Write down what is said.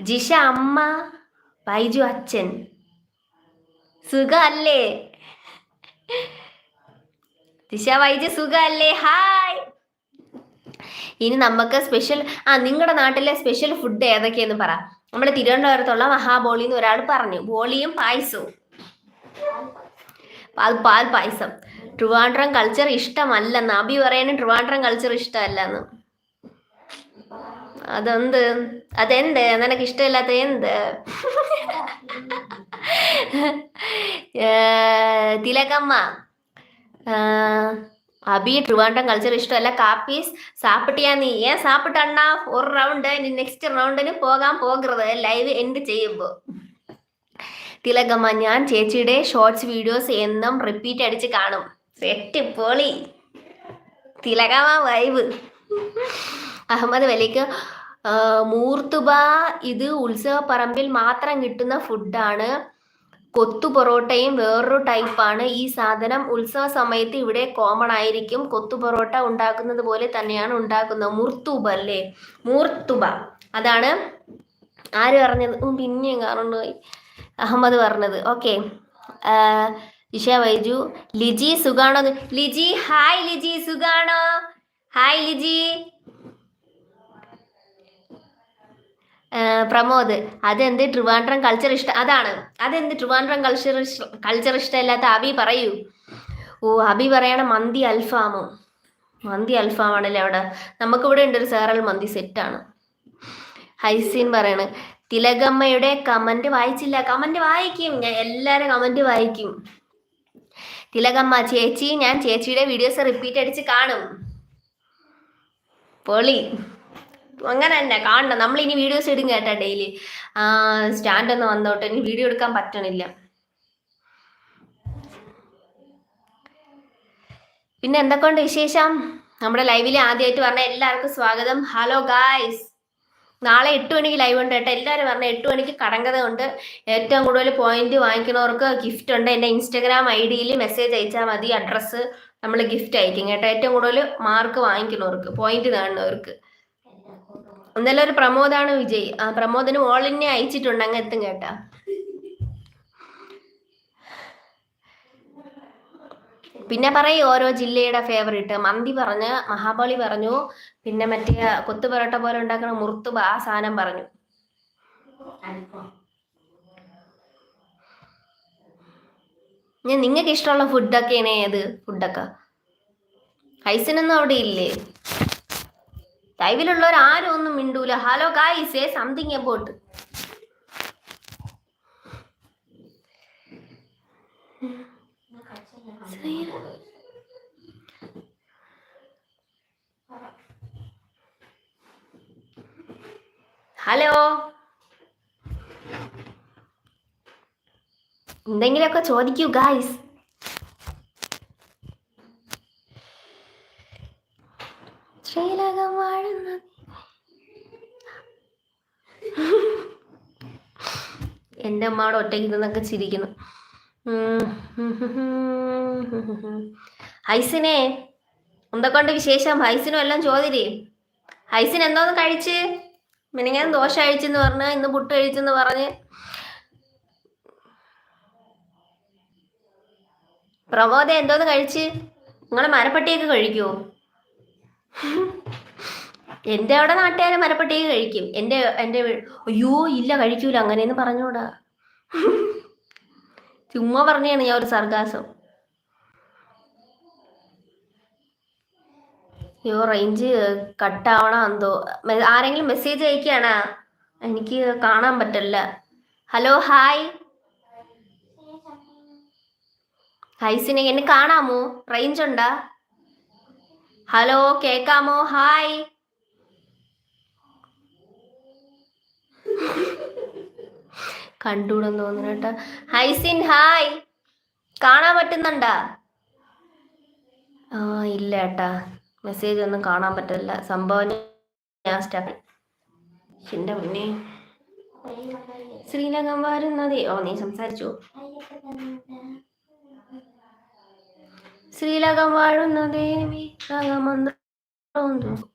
ജിഷ അമ്മ ബൈജു അച്ഛൻ. സുഖല്ലേ? ജിഷ ബൈജു സുഖല്ലേ? ഹായ്. ഇനി നമുക്ക് സ്പെഷ്യൽ ആ നിങ്ങളുടെ നാട്ടിലെ സ്പെഷ്യൽ ഫുഡ് ഏതൊക്കെയെന്ന് പറ. നമ്മുടെ തിരുവനന്തപുരത്തുള്ള മഹാബോളി എന്ന് ഒരാൾ പറഞ്ഞു. ബോളിയും പായസവും. പാൽ പാൽ പായസം. ട്രിവാൻഡ്രം കൾച്ചർ ഇഷ്ടമല്ലെന്ന്. അബി പറയാനും ട്രിവാൻഡ്രം കൾച്ചർ ഇഷ്ടമല്ലെന്ന്. അതെന്ത്? അതെന്ത്? നിനക്ക് ഇഷ്ടമില്ലാത്ത എന്ത് തിലകമ്മ. അബി ട്രിവാണ്ടം കൾച്ചർ ഇഷ്ടമല്ല. കാപ്പീസ് സാപ്പിട്ടിയാ നീ. ഏ സാപ്പിട്ടണ്ണാ ഒരു റൗണ്ട് ഇനി നെക്സ്റ്റ് റൗണ്ടിന് പോകാൻ പോകരുത്. ലൈവ് എൻഡ് ചെയ്യുമ്പോ. തിലകമ്മ ഞാൻ ചേച്ചിയുടെ ഷോർട്സ് വീഡിയോസ് എന്നും റിപ്പീറ്റ് അടിച്ച് കാണും. സെറ്റ് തിലകമ്മ വൈബ് അഹമ്മദ് വലിക്ക് മൂർത്തുബ ഇത് ഉത്സവപ്പറമ്പിൽ മാത്രം കിട്ടുന്ന ഫുഡാണ്. കൊത്തു പൊറോട്ടയും വേറൊരു ടൈപ്പാണ് ഈ സാധനം ഉത്സവ സമയത്ത് ഇവിടെ കോമൺ ആയിരിക്കും. കൊത്തു പൊറോട്ട ഉണ്ടാക്കുന്നത് പോലെ തന്നെയാണ് ഉണ്ടാക്കുന്നത്. മുർത്തുബ അല്ലേ? മൂർത്തുബ. അതാണ് ആര് പറഞ്ഞത്? പിന്നെയും കാരണം അഹമ്മദ് പറഞ്ഞത്. ഓക്കെ ഇഷ വൈജു ലിജി സുഖാണോ ലിജി ഹായ് ലിജി സുഖാണോ ഹായ് ലിജി ആ, പ്രമോദ്. അതെന്ത് ട്രിവാൻഡ്രം കൾച്ചർ ഇഷ്ടം അതാണ്. അതെന്ത് ട്രിവാൻഡ്രം കൾച്ചർ കൾച്ചർ ഇഷ്ടമല്ലാത്ത അബി പറയൂ. ഓ അബി പറയണ മന്തി അൽഫാമോ. മന്തി അൽഫാം ആണല്ലേ അവിടെ. നമുക്ക് ഇവിടെ ഉണ്ട് ഒരു സാറൽ മന്തി സെറ്റാണ് ഹൈസീൻ പറയണ്. തിലകമ്മയുടെ കമന്റ് വായിച്ചില്ല. കമന്റ് വായിക്കും. ഞാൻ എല്ലാരും കമന്റ് വായിക്കും. തിലകമ്മ ചേച്ചി ഞാൻ ചേച്ചിയുടെ വീഡിയോസ് റിപ്പീറ്റ് അടിച്ച് കാണും. പൊളി. അങ്ങനെ തന്നെ കാണണം നമ്മൾ ഇനി വീഡിയോസ് ഇടും കേട്ടോ ഡെയിലി സ്റ്റാൻഡ് ഒന്ന് വന്നോട്ടെ. ഇനി വീഡിയോ എടുക്കാൻ പറ്റണില്ല. പിന്നെ എന്തൊക്കെയുണ്ട് വിശേഷം? നമ്മുടെ ലൈവിൽ ആദ്യമായിട്ട് പറഞ്ഞ എല്ലാവർക്കും സ്വാഗതം. ഹലോ ഗായ്സ് നാളെ എട്ട് മണിക്ക് ലൈവ് ഉണ്ട് കേട്ടോ. എല്ലാവരും പറഞ്ഞ എട്ട് മണിക്ക് കടങ്കഥ ഉണ്ട്. ഏറ്റവും കൂടുതൽ പോയിന്റ് വാങ്ങിക്കുന്നവർക്ക് ഗിഫ്റ്റ് ഉണ്ട്. എന്റെ ഇൻസ്റ്റഗ്രാം ഐ ഡിയിൽ മെസ്സേജ് അയച്ചാൽ മതി. അഡ്രസ്സ് നമ്മൾ ഗിഫ്റ്റ് അയക്കും കേട്ടോ. ഏറ്റവും കൂടുതൽ മാർക്ക് വാങ്ങിക്കുന്നവർക്ക് പോയിന്റ് നേടുന്നവർക്ക് ഇന്നലെ ഒരു പ്രമോദാണ് വിജയ്. ആ പ്രമോദിന് ഓളിനെ അയച്ചിട്ടുണ്ട് അങ്ങ് എത്തും കേട്ടാ. പിന്നെ പറയും ഓരോ ജില്ലയുടെ ഫേവറിറ്റ് മന്തി പറഞ്ഞ് മഹാബലി പറഞ്ഞു പിന്നെ മറ്റേ കൊത്തു പൊറോട്ട പോലെ ഉണ്ടാക്കുന്ന മുറുത്തു ആ സാധനം പറഞ്ഞു. ഞാൻ നിങ്ങൾക്ക് ഇഷ്ടമുള്ള ഫുഡൊക്കെയാണ് ഏത് ഫുഡൊക്കെ ഐസിനൊന്നും അവിടെ ഇല്ലേ? ലൈവിലുള്ളവർ ആരും ഒന്നും മിണ്ടൂല. Hello guys a something about hello എന്തെങ്കിലുമൊക്കെ ചോദിക്കൂ ഗായ്സ് ശ്രീലകം വാഴുന്ന. എന്റെ അമ്മയുടെ ഒറ്റയ്ക്ക് നിന്നൊക്കെ ചിരിക്കുന്നു. ഹൈസിനെ എന്തൊക്കെയുണ്ട് വിശേഷം? ഹൈസിനും എല്ലാം ചോദിരേ. ഹൈസിൻ എന്തോന്ന് കഴിച്ച്. മിനിങ്ങനെ ദോശ കഴിച്ചെന്ന് പറഞ്ഞ് ഇന്ന് പുട്ട് കഴിച്ചെന്ന് പറഞ്ഞ്. പ്രമോദ എന്തോന്ന് കഴിച്ച്. നിങ്ങളെ മരപ്പട്ടിയൊക്കെ കഴിക്കുമോ എന്റെ അവിടെ നാട്ടുകാരെ മരപ്പട്ടിക കഴിക്കും. എന്റെ എന്റെ അയ്യോ ഇല്ല കഴിക്കൂല അങ്ങനെയെന്ന് പറഞ്ഞൂടാ. ചുമ്മാ പറഞ്ഞാണ് ഞാൻ ഒരു സർഗാസം. അയ്യോ റേഞ്ച് കട്ടാവണ എന്തോ? ആരെങ്കിലും മെസ്സേജ് അയക്കാണ? എനിക്ക് കാണാൻ പറ്റില്ല. ഹലോ ഹായ് ഹൈസിനെ എന്നെ കാണാമോ? റേഞ്ച് ഉണ്ടാ? ഹലോ കേക്കാമോ? ഹായ്. കണ്ടൂടെന്ന് തോന്നുന്നു കേട്ടോ. ഹൈസിൻ ഹായ്. കാണാൻ പറ്റുന്നുണ്ടാ? ആ ഇല്ല ഏട്ടാ. മെസ്സേജ് ഒന്നും കാണാൻ പറ്റില്ല സംഭവം ഞാൻ സ്റ്റാർട്ട് എന്റെ മുന്നേ ശ്രീലങ്കം വരുന്നതേ ഓ നീ സംസാരിച്ചു? ശ്രീലകം വാഴുന്ന Kahramanlar oldu.